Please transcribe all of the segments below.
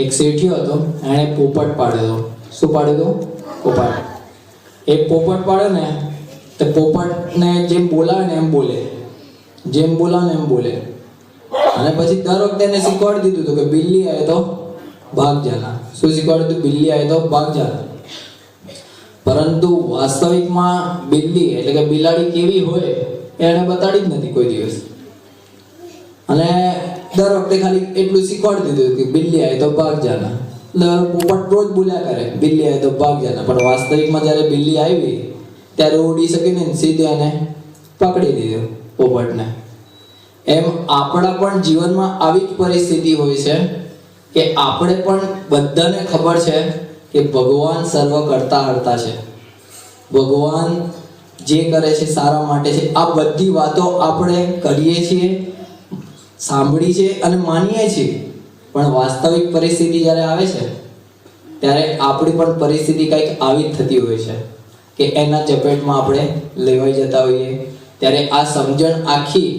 એક શેઠિયો હતો, એણે પોપટ પાડેલો. શું પાડેલો? પોપટ. એ પોપટ પાડે ને, તો પોપટને જેમ બોલાવે ને એમ બોલે. જેમ બોલાવે ને એમ બોલે. અને પછી દર વખતે એને શીખવાડી દીધું હતું કે બિલ્લી આવે તો ભાગ જાના શું શીખવાડ્યું હતું? બિલ્લી આવે તો ભાગ જાના પરંતુ વાસ્તવિકમાં બિલ્લી એટલે કે બિલાડી કેવી હોય, એ એણે બતાડી જ નથી કોઈ દિવસ. અને દર વખતે ખાલી એટલું શીખવાડી દીધું કે બિલ્લી આવે તો ભાગ જાના એટલે પોપટ રોજ બોલ્યા કરે, બિલ્લી આવે તો ભાગ જાના પણ વાસ્તવિકમાં જ્યારે બિલ્લી આવી, ત્યારે ઉડી શકે ને સીધે એને પકડી દીધો પોપટને. એમ આપણા પણ જીવનમાં આવી જ પરિસ્થિતિ હોય છે કે આપણે પણ બધાને ખબર છે કે ભગવાન સર્વ કરતા હરતા છે. ભગવાન જે કરે છે સારા માટે છે. આ બધી વાતો આપણે કરીએ છીએ સાંભળી છે અને માનીએ છીએ. પણ વાસ્તવિક પરિસ્થિતિ જ્યારે આવે છે, ત્યારે આપણી પણ પરિસ્થિતિ કંઈક આવી જ થતી હોય છે, કે એના ચપેટમાં આપણે લેવાઈ જતા હોઈએ. ત્યારે આ સમજણ આખી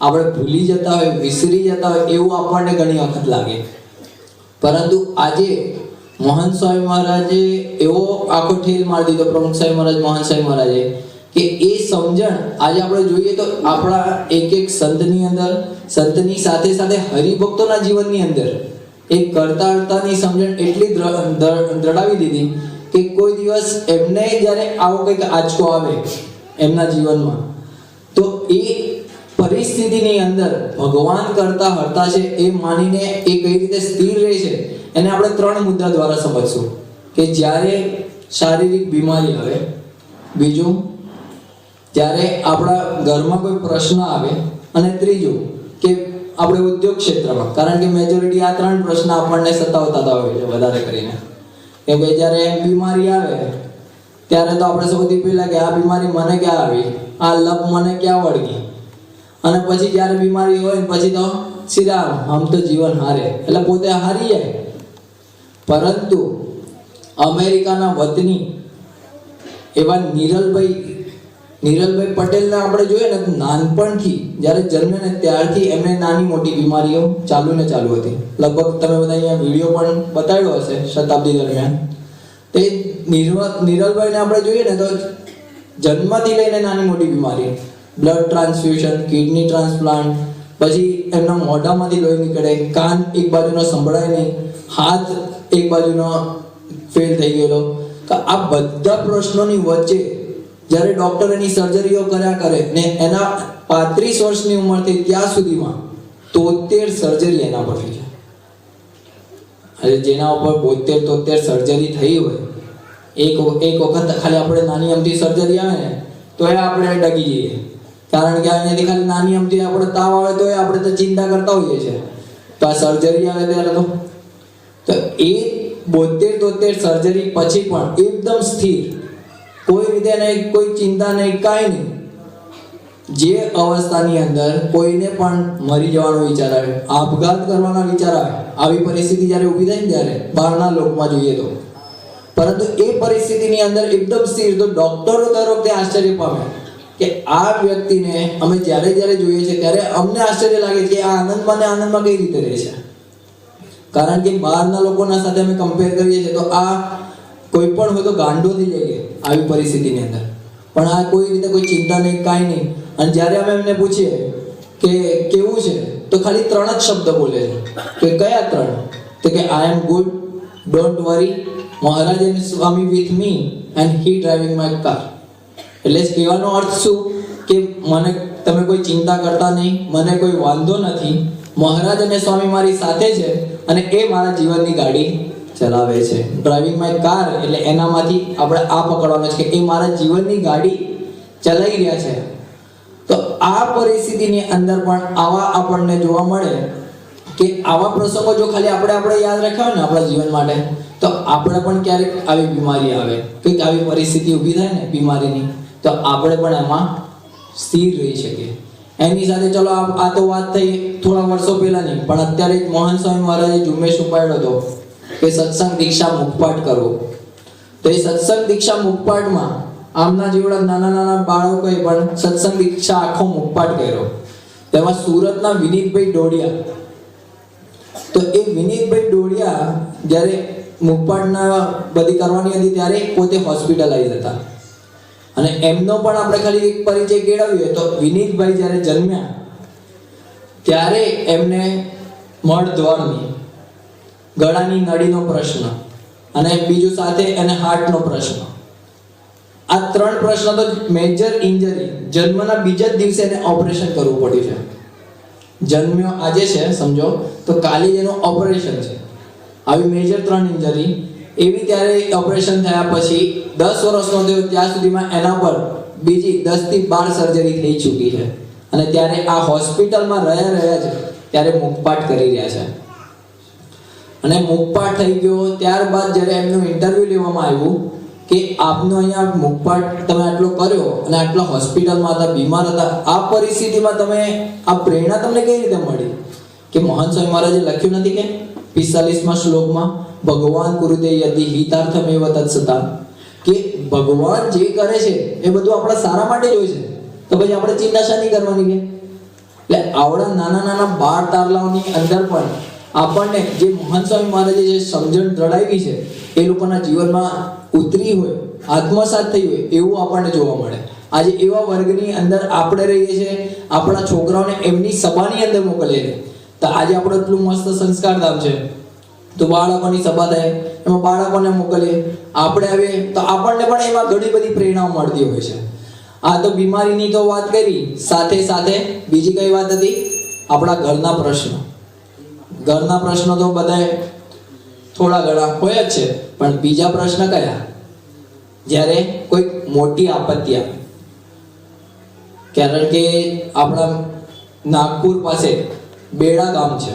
આપણે ભૂલી જતા હોય, વિસરી જતા હોય, એવું આપણને ઘણી વખત લાગે. પરંતુ આજે મોહન સ્વામી મહારાજે એવો આખો ઠેલ મારી દીધો, પ્રમુખ સ્વામી મહારાજ, મોહન સ્વામી મહારાજે કે એ સમજણ આજે આપણે જોઈએ તો આપણા એક એક સંતની અંદર, સંતની સાથે સાથે હરિભક્તોના જીવનની અંદર એ કરતા હરતાની સમજણ એટલી દ્ર- દ્ર- દ્રઢાવી દીધી કે કોઈ દિવસ એમને જ્યારે આવો કંઈક આંચકો આવે એમના જીવનમાં, તો એ પરિસ્થિતિની અંદર ભગવાન કરતા હરતા છે એ માનીને એ કઈ રીતે સ્થિર રહે છે એને આપણે ત્રણ મુદ્દા દ્વારા સમજશું કે જ્યારે શારીરિક બીમારી આવે, બીજું જ્યારે આપણા ઘરમાં કોઈ પ્રશ્ન આવે અને ત્રીજું કે આપણે ઉદ્યોગ ક્ષેત્રમાં, કારણ કે મેજોરિટી આ ત્રણ પ્રશ્ન આપણને સતાવતા હોય છે વધારે કરીને. કે ભાઈ જ્યારે બીમારી આવે, ત્યારે તો આપણે સૌથી પહેલાં કે આ બીમારી મને ક્યાં આવી? આ લપ મને ક્યાં વળગી? અને પછી જ્યારે બીમારી હોય પછી તો સીધા આમ તો જીવન હારે, એટલે પોતે હારી જાય. પરંતુ અમેરિકાના વતની એવા નિરલભાઈ નિરલભાઈ પટેલને આપણે જોઈએ ને, નાનપણથી, જ્યારે જન્મે ને ત્યારથી એમને નાની મોટી બીમારીઓ ચાલુ ને ચાલુ હતી. લગભગ તમે બધા અહીંયા વીડિયો પણ બતાવ્યો હશે શતાબ્દી દરમિયાન. તે નિરલભાઈને આપણે જોઈએ ને, તો જન્મથી લઈને નાની મોટી બીમારી. બ્લડ ટ્રાન્સફ્યુઝન, કિડની ટ્રાન્સપ્લાન્ટ, પછી એમના મોઢામાંથી લોહી નીકળે, કાન એક બાજુનો સંભળાય નહીં, હાથ એક બાજુનો ફેલ થઈ ગયેલો. આ બધા પ્રશ્નોની વચ્ચે જ્યારે ડોક્ટર એની સર્જરીઓ કર્યા કરે ને એના પાંત્રીસ વર્ષની ઉંમરથી ત્યાં સુધીમાં તોતેર સર્જરી એના પર થઈ છે જેના ઉપર બોતેર તોતેર સર્જરી થઈ હોય, એક એક વખત ખાલી આપણે નાની અમથી સર્જરી આવે ને તો એ આપણે ડગી જઈએ. કારણ કે અહીંયાથી ખાલી નાની અમથી આપણે તાવ આવે તો એ આપણે તો ચિંતા કરતા હોઈએ છીએ. તો આ સર્જરી આવે ત્યારે તો? તો એ બોતેર તોતેર સર્જરી પછી પણ એકદમ સ્થિર કોઈ રીતે નહીં, કોઈ ચિંતા નહીં, કાંઈ નહીં. જે અવસ્થાની અંદર કોઈને પણ મરી જવાનો વિચાર આવે, આપઘાત કરવાના વિચાર આવે, આવી પરિસ્થિતિ જ્યારે ઊભી થાય ને ત્યારે બહારના લોકમાં જોઈએ તો. પરંતુ એ પરિસ્થિતિની અંદર એકદમ સ્થિર, તો ડોક્ટરો દર વખતે આશ્ચર્ય પામે કે આ વ્યક્તિને અમે જ્યારે જ્યારે જોઈએ છે, ત્યારે અમને આશ્ચર્ય લાગે છે કે આ આનંદમાં ને આનંદમાં કઈ રીતે રહે છે. કારણ કે બહારના લોકોના સાથે અમે કમ્પેર કરીએ છીએ, તો આ કોઈ પણ હોય તો ગાંડો થઈ જાય આવી પરિસ્થિતિની અંદર. પણ આ કોઈ રીતે કોઈ ચિંતા નહીં, કાંઈ નહીં. અને જ્યારે અમે એમને પૂછીએ કે કેવું છે, તો ખાલી ત્રણ જ શબ્દ બોલે છે. કે કયા ત્રણ? તો કે I I'm good don't worry Maharaj and Swami with me and he driving my car એટલે કહેવાનો અર્થ શું? કે મને, તમે કોઈ ચિંતા કરતા નહીં, મને કોઈ વાંધો નથી. મહારાજ અને સ્વામી મારી સાથે છે અને એ મારા જીવનની ગાડી ચલાવે છે. ડ્રાઇવિંગ માય કાર એટલે એનામાંથી આપણે આ પકડવાનું છે કે એ મારા જીવનની ગાડી ચલાવી રહ્યા છે. તો આ પરિસ્થિતિની અંદર પણ આવા આપણને જોવા મળે કે આવા પ્રસંગો જો ખાલી આપણે આપણે યાદ રાખ્યા હોય ને આપણા જીવન માટે, તો આપણે પણ ક્યારેક આવી બીમારી આવે. કંઈક આવી પરિસ્થિતિ ઊભી થાય ને બીમારીની, તો આપણે પણ એમાં સ્થિર રહી શકીએ. એની સાથે ચલો આ તો વાત થઈ થોડા વર્ષો પહેલાની, પણ અત્યારે મોહન સ્વામી મહારાજે ઝુંબેશ ઉપાડ્યો હતો. કે સત્સંગ દીક્ષા મુખપાઠ કરવો તો એ સત્સંગ દીક્ષા મુખપાઠમાં આમના જેવડા નાના નાના બાળકોએ પણ સત્સંગ દીક્ષા આખો મુખપાઠ કર્યો. તેમાં સુરતના વિનીતભાઈ ડોડિયા. તો એ વિનીતભાઈ ડોડિયા જ્યારે મુખપાઠના બધી કરવાની હતી ત્યારે પોતે હોસ્પિટલાઇઝ હતા. અને એમનો પણ આપણે ખાલી એક પરિચય કેળવીએ તો વિનીતભાઈ જ્યારે જન્મ્યા, ત્યારે એમને મળદ્વારની ગળાની નળીનો પ્રશ્ન અને બીજું સાથે એને હાર્ટનો પ્રશ્ન. આ ત્રણ પ્રશ્ન તો મેજર ઇન્જરી જન્મના બીજા જ દિવસે એને ઓપરેશન કરવું પડ્યું છે. જન્મ્યો આજે છે, સમજો? તો કાલે એનું ઓપરેશન છે. આવી મેજર ત્રણ ઇન્જરી એવી ત્યારે ઓપરેશન થયા પછી દસ વર્ષનો થયો, ત્યાં સુધીમાં એના પર બીજી દસથી બાર સર્જરી થઈ ચૂકી છે. અને ત્યારે આ હોસ્પિટલમાં રહ્યા રહ્યા છે ત્યારે મુખપાટ કરી રહ્યા છે. અને મુખપાટ થઈ ગયો ત્યારબાદ જ્યારે એમનું ઇન્ટરવ્યુ લેવામાં આવ્યું કે આપનો અહીંયા મુખપાટ તમે આટલો કર્યો અને આટલા હોસ્પિટલમાં હતા, બીમાર હતા, આ પરિસ્થિતિમાં તમે, આ પ્રેરણા તમને કઈ રીતે મળી? કે મહાન સ્વામી મહારાજે લખ્યું નથી કે પિસ્તાલીસમાં શ્લોકમાં, ભગવાન કુરુતે યદિ હિતાર્થમેવ તત્સતા. કે ભગવાન જે કરે છે, એ બધું આપણા સારા માટે જ હોય છે. તો પછી આપણે ચિંતા શાની કરવાની કે? એટલે આવડા નાના નાના બાર તારલાઓની અંદર પણ આપણને જે મહાન સ્વામી મહારાજે જે સમજણ દડાવી છે, એ લોકોના જીવનમાં ઉતરી હોય, આત્મસાત થઈ હોય, એવું આપણને જોવા મળે. આજે એવા વર્ગની અંદર આપણે રહીએ છીએ, આપણા છોકરાઓને એમની સભાની અંદર મોકલીએ છીએ. તો આજે આપણો એટલું મસ્ત સંસ્કાર ધામ છે. તો બાળકોની સભા થાય, એમાં બાળકોને મોકલીએ. આપણે આવીએ, તો આપણને પણ એમાં ઘણી બધી પ્રેરણાઓ મળતી હોય છે. આ તો બીમારીની તો વાત કરી, સાથે સાથે બીજી કઈ વાત હતી? આપણા ઘરના પ્રશ્નો. ઘરના પ્રશ્નો તો બધાય થોડા ઘણા હોય જ છે, પણ બીજા પ્રશ્ન કયા? જ્યારે કોઈ મોટી આપત્તિ આવે. કારણ કે આપણા નાગપુર પાસે બેડા ગામ છે.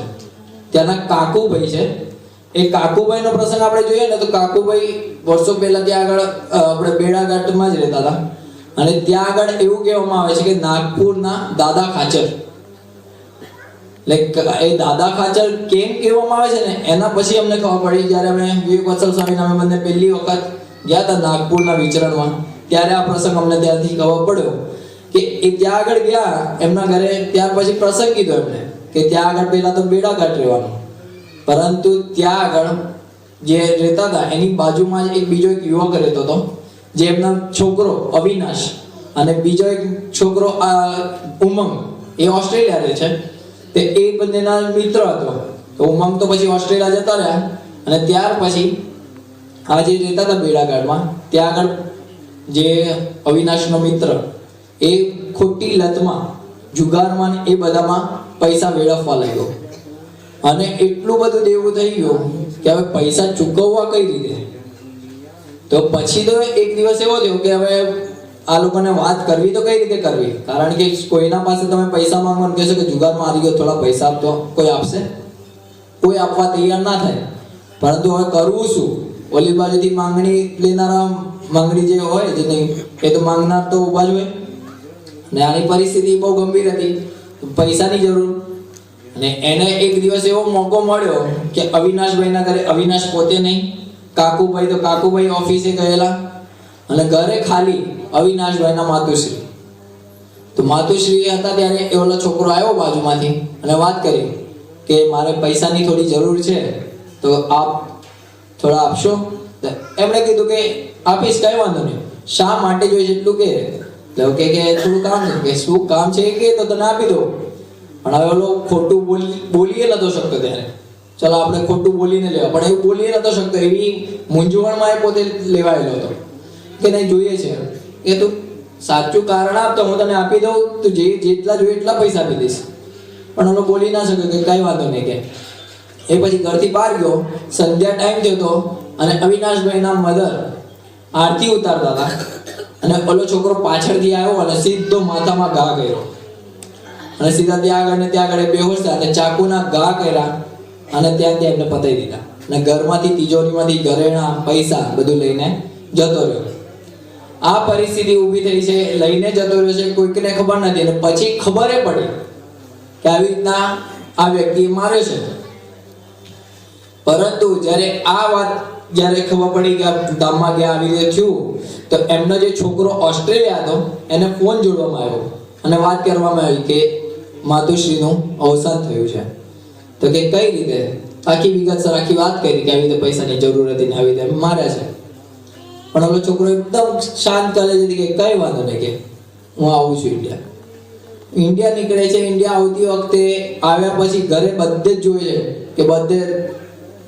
ત્યાંના કાકુભાઈ છે. એ કાકુભાઈનો પ્રસંગ આપણે જોઈએ ને તો કાકુભાઈ વર્ષો પહેલા ત્યાં આગળ આપણે બેડાઘાટમાં જ રહેતા હતા. અને ત્યાં આગળ એવું કહેવામાં આવે છે કે નાગપુરના દાદા ખાચર. લાઈક એ દાદા ખાચર કેમ કહેવામાં આવે છે ને, એના પછી અમને ખબર પડી જ્યારે અમે વિવેક વત્સલ સ્વામી અમે બંને પહેલી વખત ગયા હતા નાગપુરના વિચરણમાં, ત્યારે આ પ્રસંગ અમને ત્યાંથી ખબર પડ્યો કે એ ત્યાં આગળ ગયા, એમના ઘરે ત્યાર પછી પ્રસંગ કીધો એમને કે ત્યાં આગળ પહેલાં તો બેડાઘાટ રહેવાનું. પરંતુ ત્યાં આગળ જે રહેતા હતા, એની બાજુમાં જ એક બીજો એક યુવક રહેતો હતો, જે એમના છોકરો અવિનાશ અને બીજો એક છોકરો ઉમંગ, એ ઓસ્ટ્રેલિયા રહે છે. તે એ બંનેના મિત્ર હતો. તો ઉમંગ તો પછી ઓસ્ટ્રેલિયા જતા રહ્યા. અને ત્યાર પછી આ જે રહેતા હતા બેડાગાડમાં ત્યાં આગળ જે અવિનાશનો મિત્ર, એ ખોટી લતમાં, જુગારમાં એ બધામાં પૈસા વેડફવા લાગ્યો. અને એટલું બધું દેવું થઈ ગયું કે હવે પૈસા ચૂકવવા કઈ રીતે? તો પછી તો એક દિવસ એવો થયો કે હવે આ લોકોને વાત કરવી તો કઈ રીતે કરવી? કારણ કે કોઈના પાસે તમે પૈસા માંગવાનું કહેશો કે જુગારમાં મારી ગયો, થોડા પૈસા આપતો કોઈ આપશે? કોઈ આપવા તૈયાર ના થાય. પરંતુ હવે કરવું શું? ઓલી બાજુથી માંગણી લેનારા માંગણી જે હોય, જે નહીં, એ તો માંગનાર તો ઊભા જ હોય. ને આની પરિસ્થિતિ બહુ ગંભીર હતી. પૈસાની જરૂર. અને એને એક દિવસ એવો મોકો મળ્યો કે અવિનાશભાઈના ઘરે, અવિનાશ પોતે નહીં. કાકુભાઈ તો કાકુભાઈ ઓફિસે ગયેલા. અને ઘરે ખાલી અવિનાશભાઈના માતુશ્રી. તો માતુશ્રી હતા ત્યારે એ ઓલો છોકરો આવ્યો બાજુમાંથી અને વાત કરી કે મારે પૈસાની થોડી જરૂર છે, તો આપ થોડા આપશો? એમણે કીધું કે આપીશ, કઈ વાંધો નહીં. શા માટે જોઈએ એટલું કે કે કે થોડું કામ છે, કે શું કામ છે કે તો તને આપી દો પણ હવે ઓલો ખોટું બોલી, બોલીએ નતો શકતો ત્યારે. ચલો આપણે ખોટું બોલીને લેવા. પણ એવું બોલીએ નતો શકતો, એવી મૂંઝવણમાં એ પોતે લેવાયેલો હતો. કે નહીં, જોઈએ છે. એ તું સાચું કારણ આપ તો હું તને આપી દઉં, તું જે જેટલા જોઈએ એટલા પૈસા આપી દઈશ. પણ ઓલો બોલી ના શકે કે કઈ વાંધો નહીં કે. એ પછી ઘરથી બહાર ગયો, સંધ્યા ટાઈમ થયો હતો અને અવિનાશભાઈના મધર આરતી ઉતારતા હતા. અને ઓલો છોકરો પાછળથી આવ્યો અને સીધો માથામાં ઘા કર્યો. અને સીધા ત્યાં આગળ ને ત્યાં આગળ બેહોશ થયા અને ચાકુના ઘા કર્યા અને ત્યાં ત્યાં એમને પતાઈ દીધા. અને ઘરમાંથી તિજોરીમાંથી ઘરેણા, પૈસા બધું લઈને જતો રહ્યો. આ પરિસ્થિતિ ઊભી થઈ છે, લઈને જતો રહ્યો છે, કોઈકને ખબર નથી. અને પછી ખબર પડી કે આવી રીતના આ વ્યક્તિ માર્યો છે. પરંતુ જ્યારે આ વાત જ્યારે ખબર પડી કે આ ધામમાં ગયા આવી રીતે થયું તો એમનો જે છોકરો ઓસ્ટ્રેલિયા હતો, એને ફોન જોડવામાં આવ્યો. અને વાત કરવામાં આવી કે માતુશ્રીનું અવસાન થયું છે. તો કે કઈ રીતે? આખી વિગત સર આખી વાત કરી કે આવી રીતે પૈસાની જરૂર હતી ને આવી રીતે માર્યા છે. પણ હવે છોકરો એકદમ શાંત ચાલે છે, કે કઈ વાંધો નહીં કે હું આવું છું ઇન્ડિયા ઇન્ડિયા નીકળે છે ઇન્ડિયા આવતી વખતે આવ્યા પછી ઘરે બધે જ જોઈએ કે બધે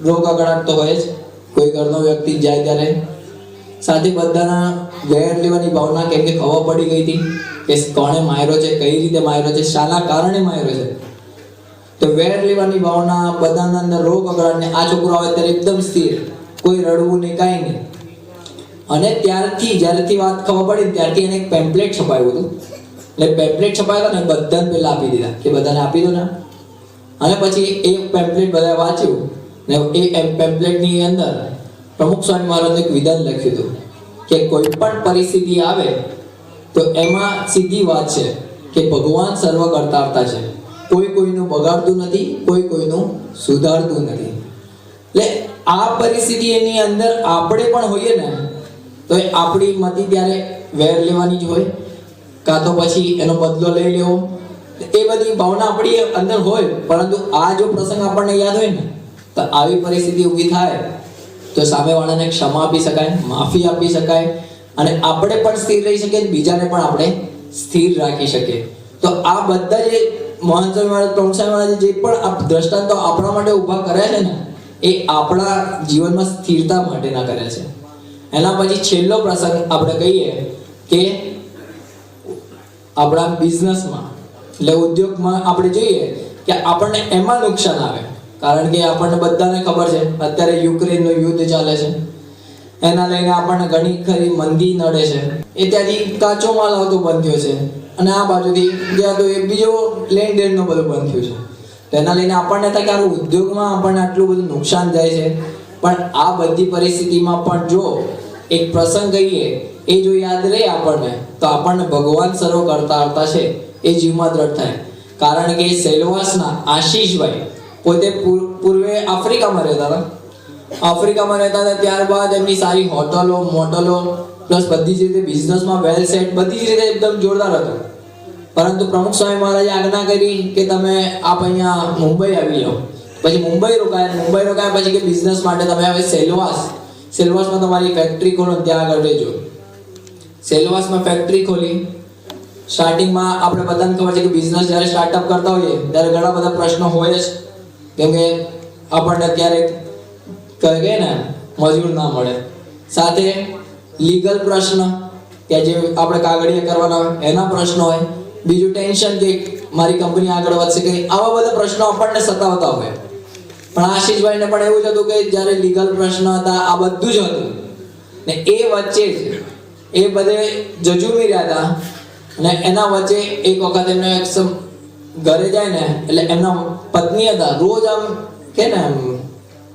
રોગ અકળાટ તો હોય જ. કોઈ ઘરનો વ્યક્તિ જાય ત્યારે. સાથે બધાના વેર લેવાની ભાવના, કેમ કે ખબર પડી ગઈ હતી કે કોણે માર્યો છે, કઈ રીતે માર્યો છે, શાના કારણે માર્યો છે. તો વેર લેવાની ભાવના, બધાના અંદર રોગ અકળાટને આ છોકરો આવે ત્યારે એકદમ સ્થિર. કોઈ રડવું નહીં, કાંઈ નહીં. અને ત્યારથી જ્યારેથી વાત ખબર પડી ત્યારથી એને એક પેમ્પલેટ છપાયું હતું. એટલે પેમ્પલેટ છપાયો ને, બધાને પહેલાં આપી દીધા, કે બધાને આપી દો ને. અને પછી એ પેમ્પલેટ બધા વાંચ્યું ને એ પેમ્પલેટની અંદર પ્રમુખ સ્વામી મહારાજે એક વિધાન લખ્યું હતું કે કોઈ પણ પરિસ્થિતિ આવે તો એમાં સીધી વાત છે કે ભગવાન સર્વ કરતા છે. કોઈ કોઈનું બગાડતું નથી, કોઈ કોઈનું સુધારતું નથી. એટલે આ પરિસ્થિતિની અંદર આપણે પણ હોઈએ ને તો એ આપણી મતી ત્યારે વેર લેવાની જ હોય. કાં તો પછી એનો બદલો લઈ લેવો. એ બધી ભાવના આપણી અંદર હોય, પરંતુ આ જો પ્રસંગ આપણને યાદ હોય ને, તો આવી પરિસ્થિતિ ઊભી થાય. તો સામેવાળાને ક્ષમા આપી શકાય, માફી આપી શકાય, અને આપણે પણ સ્થિર રહી શકીએ, બીજાને પણ આપણે સ્થિર રાખી શકીએ. તો આ બધા જે મહાન મહારાજે જે પણ આ દ્રષ્ટાંતો આપણા માટે ઊભા કર્યા છે ને, એ આપણા જીવનમાં સ્થિરતા માટેના કર્યા છે. એના પછી છેલ્લો પ્રસંગ આપણે કહીએ કે આપણા બિઝનેસમાં એટલે ઉદ્યોગમાં આપણે જોઈએ કે આપણને એમાં નુકસાન આવે. કારણ કે આપણને બધાને ખબર છે, અત્યારે યુક્રેનનું યુદ્ધ ચાલે છે. એના લઈને આપણને ઘણી ખરી મંદી નડે છે. એ ત્યાંથી કાચો માલ આવતો બંધ થયો છે. અને આ બાજુથી જ્યાં તો એ બીજો લેણ દેણનું બધું બંધ થયું છે. તેના લઈને આપણને થાય કે આ ઉદ્યોગમાં આપણને આટલું બધું નુકસાન જાય છે. પણ આ બધી પરિસ્થિતિમાં પણ જો એક પ્રસંગ કહીએ, એ જો યાદ રહે આપણને, તો આપણને ભગવાન સર્વ કરતા કરતા છે, એ જીવમાં દ્રઢ થાય. કારણ કે સેલવાસના આશીષભાઈ પોતે પૂર્વે આફ્રિકામાં રહેતા હતા. આફ્રિકામાં રહેતા હતા ત્યારબાદ એમની સારી હોટલો, મોટલો પ્લસ બધી જ રીતે બિઝનેસમાં વેલ સેટ બધી જ રીતે એકદમ જોરદાર હતો. પરંતુ પ્રમુખ સ્વામી મહારાજે આજ્ઞા કરી કે તમે આપ અહીંયા મુંબઈ આવી જાઓ. પછી મુંબઈ રોકાયા મુંબઈ રોકાયા પછી કે બિઝનેસ માટે તમે હવે સેલવાસ સેલવાસમાં તમારી ફેક્ટરી ખોલો ત્યાં આગળ રહેજો. સેલવાસમાં ફેક્ટરી ખોલી. સ્ટાર્ટિંગમાં આપણે બધાને ખબર છે કે બિઝનેસ જ્યારે સ્ટાર્ટઅપ કરતા હોઈએ, ત્યારે ઘણા બધા પ્રશ્નો હોય જ. કેમ કે આપણને ક્યારેક કહે ને, મજૂર ના મળે. સાથે લીગલ પ્રશ્ન, કે જે આપણે કાગળિયા કરવાના હોય, એના પ્રશ્નો હોય. બીજું ટેન્શન કે મારી કંપની આગળ વધશે કે આવા બધા પ્રશ્નો આપણને સતાવતા હોય. પણ આશીષભાઈને પણ એવું જ હતું કે જ્યારે લીગલ પ્રશ્ન હતા, આ બધું જ હતું. ને એ વચ્ચે જ એ બધે જજુમી રહ્યા હતા અને એના વચ્ચે એક વખત એમને ઘરે જાય ને, એટલે એમના પત્ની હતા, રોજ આમ કે ને આમ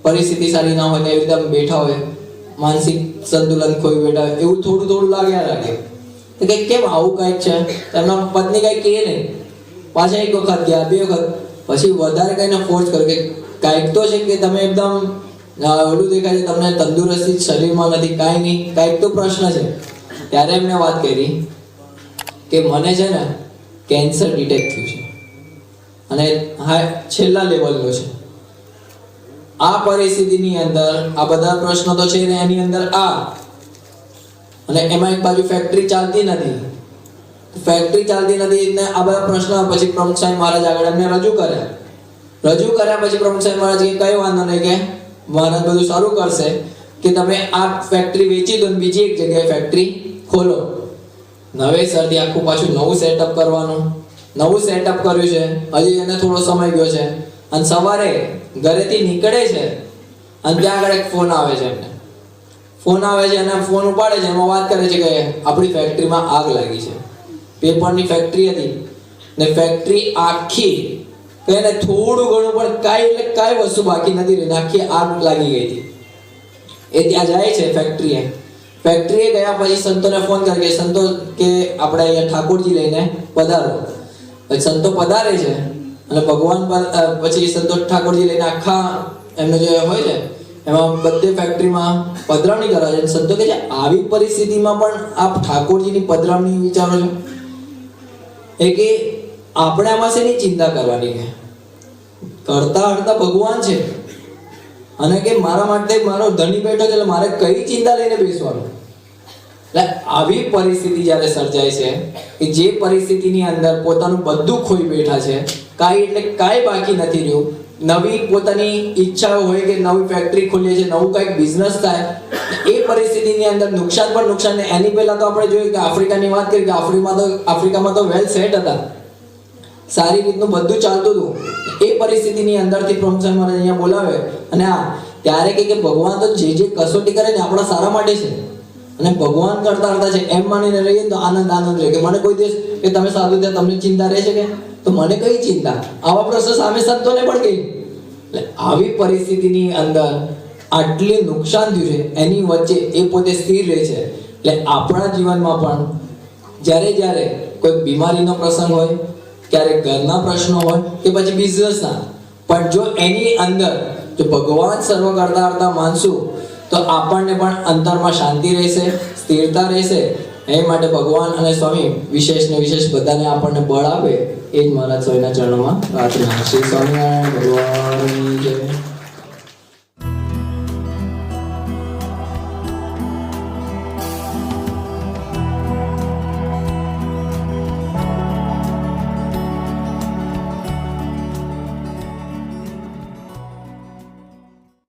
પરિસ્થિતિ સારી ના હોય ને આમ બેઠા હોય, માનસિક સંતુલન ખોઈ બેઠા હોય, એવું થોડું થોડું લાગ્યા રાખે. તો કે કેમ આવું કંઈક છે? એમના પત્ની કંઈ કહે નહીં. પાછા એક વખત ગયા, બે વખત. પછી વધારે કઈને ફોર્સ કર્યો કે કાંઈક તો છે કે તમે એકદમ ઓલું દેખાય છે, તમને તંદુરસ્તી શરીરમાં નથી, કાંઈ નહીં. કાંઈક તો પ્રશ્ન છે, ત્યારે એમને વાત કરી કે મને છે ને કેન્સર ડિટેક્ટ થયું છે. અને હા, છેલ્લા લેવલનો છે. આ પરિસ્થિતિની અંદર, આ બધા પ્રશ્નો તો છે ને એની અંદર આ. અને એમાં એક બાજુ ફેક્ટરી ચાલતી નથી. ફેક્ટરી ચાલતી નથી એટલે આ બધા પ્રશ્નો પછી પ્રમુખ સાહેબ મહારાજ આગળ એમને રજૂ કર્યા. રજૂ કર્યા પછી પ્રમુખ સાહેબ મહારાજ કે કયો વાંધો નહીં કે મહારાજ બધું સારું કરશે કે તમે આ ફેક્ટરી વેચી દો બીજી એક જગ્યાએ ફેક્ટરી ખોલો. નવેસરથી આખું પાછું નવું સેટઅપ કરવાનું, નવું સેટઅપ કર્યું છે, હજી એને થોડો સમય ગયો છે અને સવારે ઘરેથી નીકળે છે અને ત્યાં આગળ એક ફોન આવે છે એમને. ફોન આવે છે અને ફોન ઉપાડે છે, એમાં વાત કરે છે કે આપણી ફેક્ટરીમાં આગ લાગી છે. પેપરની ફેક્ટરી હતી ને ફેક્ટરી આખી તો એને થોડું ઘણું પણ કાંઈ એટલે કાંઈ વસ્તુ બાકી નથી રહી. આખી આગ લાગી ગઈ હતી. એ ત્યાં જાય છે ફેક્ટરીએ ફેક્ટરીએ ગયા પછી સંતોને ફોન કરે કે સંતો કે આપણે અહીંયા ઠાકોરજી લઈને પધારો. પછી સંતો પધારે છે અને ભગવાન પછી સંતો ઠાકોરજી લઈને આખા એમનો જે હોય છે, એમાં બધે ફેક્ટરીમાં પધરાવણી કરાવે છે. સંતો કે છે, આવી પરિસ્થિતિમાં પણ આપ ઠાકોરજીની પધરાવણી વિચારો છો. એ કે, આપણે આમાં શેની ચિંતા કરવાની છે? કરતા હરતા ભગવાન છે. અને કે મારા માટે મારો ધણી બેઠો છે એટલે મારે કઈ ચિંતા લઈને બેસવાનું? એટલે આવી પરિસ્થિતિ જ્યારે સર્જાય છે કે જે પરિસ્થિતિની અંદર પોતાનું બધું ખોઈ બેઠા છે, કાંઈ એટલે કાંઈ બાકી નથી રહ્યું. નવી પોતાની ઈચ્છાઓ હોય કે નવી ફેક્ટરી ખોલીએ છે નવું કંઈક બિઝનેસ થાય, એ પરિસ્થિતિની અંદર નુકસાન પર નુકસાન એની પહેલાં તો આપણે જોઈએ કે આફ્રિકાની વાત કરીએ કે આફ્રિકામાં તો આફ્રિકામાં તો વેલ સેટ હતા. સારી રીતનું બધું ચાલતું હતું. એ પરિસ્થિતિની અંદરથી પ્રમોશન મને અહીંયા બોલાવે. અને આ ત્યારે કે ભગવાન તો જે જે કસોટી કરે ને આપણા સારા માટે છે. અને ભગવાન કરતા કરતા છે, એમ માનીને રહીએ તો આનંદ આનંદ રહે કે મને કોઈ દિવસ કે તમે સાધુ ત્યાં તમને ચિંતા રહેશે કે? તો મને કઈ ચિંતા? આવા પ્રશ્ન સામે સંતોને પણ કહી. એટલે આવી પરિસ્થિતિની અંદર આટલી નુકસાન થયું છે, એની વચ્ચે એ પોતે સ્થિર રહે છે. એટલે આપણા જીવનમાં પણ જ્યારે જ્યારે કોઈ બીમારીનો પ્રસંગ હોય ક્યારેક ઘરના પ્રશ્નો હોય કે પછી બિઝનેસના પણ જો એની અંદર જો ભગવાન સર્વ કરતા કરતા માનશું, તો આપણને પણ અંતરમાં શાંતિ રહેશે, સ્થિરતા રહેશે. એ માટે ભગવાન અને સ્વામી વિશેષ ને વિશેષ બધાને આપણને બળ આપે. એ જ મારા સ્વામીના ચરણોમાં પ્રાર્થના શ્રી સ્વામિનારાયણ ભગવાન જય.